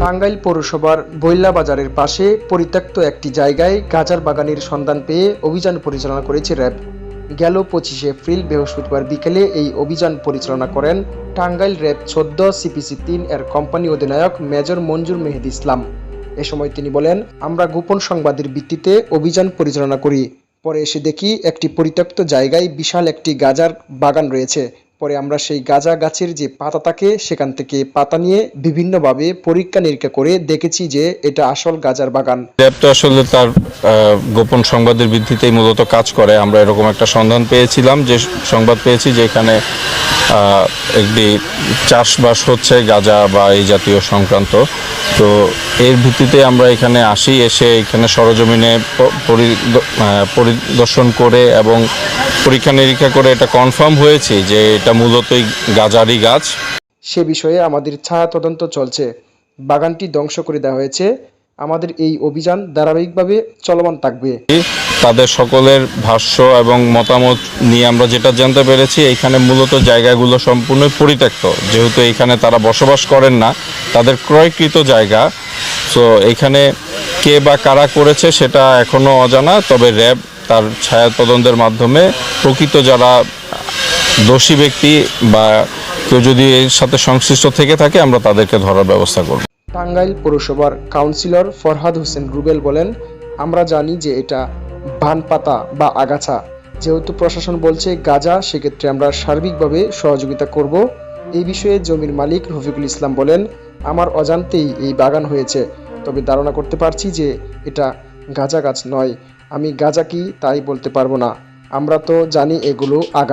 টাঙ্গাইল পৌরসভার বৈলা বাজারের পাশে পরিত্যক্ত একটি জায়গায় গাজার বাগানের সন্ধান পেয়ে অভিযান পরিচালনা করেছে র্যাব। গেল পঁচিশে এপ্রিল বৃহস্পতিবার বিকেলে এই অভিযান পরিচালনা করেন টাঙ্গাইল র্যাব চোদ্দ, সিপিসি তিন এর কোম্পানি অধিনায়ক মেজর মঞ্জুর মেহেদি ইসলাম। এ সময় তিনি বলেন, আমরা গোপন সংবাদের ভিত্তিতে অভিযান পরিচালনা করি। পরে এসে দেখি একটি পরিত্যক্ত জায়গায় বিশাল একটি গাজার বাগান রয়েছে। পরে আমরা সেই গাজা গাছের যে পাতা থাকে, সেখান থেকে পাতা নিয়ে বিভিন্নভাবে পরীক্ষা নিরীক্ষা করে দেখেছি যে এটা আসল গাজার বাগান। র্যাব তো আসলে তার গোপন সংবাদের ভিত্তিতেই মূলত কাজ করে। আমরা এরকম একটা সন্ধান পেয়েছিলাম, যে সংবাদ পেয়েছি যে এখানে একটি চাষবাস হচ্ছে গাঁজা বা এই জাতীয় সংক্রান্ত। তো এর ভিত্তিতে আমরা এখানে আসি, এসে এখানে সরজমিনে পরিদর্শন করে এবং পরীক্ষা নিরীক্ষা করে এটা কনফার্ম হয়েছে যে এটা মূলতই গাজারই গাছ। সে বিষয়ে আমাদের ছায়া তদন্ত চলছে। বাগানটি ধ্বংস করে দেওয়া হয়েছে। আমাদের এই অভিযান ধারাবাহিকভাবে চলমান থাকবে। তাদের সকলের ভাষ্য এবং মতামত নিয়ে আমরা যেটা জানতে পেরেছি এখানে মূলত জায়গাগুলো সম্পূর্ণ পরিত্যক্ত। যেহেতু এখানে তারা বসবাস করেন না তাদের ক্রয়কৃত জায়গা। তো এখানে কে বা কারা করেছে সেটা এখনও অজানা তবে র্যাব তার ছায়া তদন্তের মাধ্যমে প্রকৃত যারা দোষী ব্যক্তি বা কেউ যদি এর সাথে সংশ্লিষ্ট থেকে থাকে, আমরা তাদেরকে ধরার ব্যবস্থা করব। টাঙ্গাইল পৌরসভার কাউন্সিলর ফরহাদ হোসেন রুবেল বলেন, আমরা জানি যে এটা ভান পাতা বা আগাছা। যেহেতু প্রশাসন বলছে গাজা, সেক্ষেত্রে আমরা সার্বিকভাবে সহযোগিতা করব। এই বিষয়ে জমির মালিক রফিকুল ইসলাম বলেন, আমার অজান্তেই এই বাগান হয়েছে, তবে ধারণা করতে পারছি যে এটা গাজা গাছ নয়। আমি গাজা কি তাই বলতে পারব না। আমরা তো জানি এগুলো আগাছা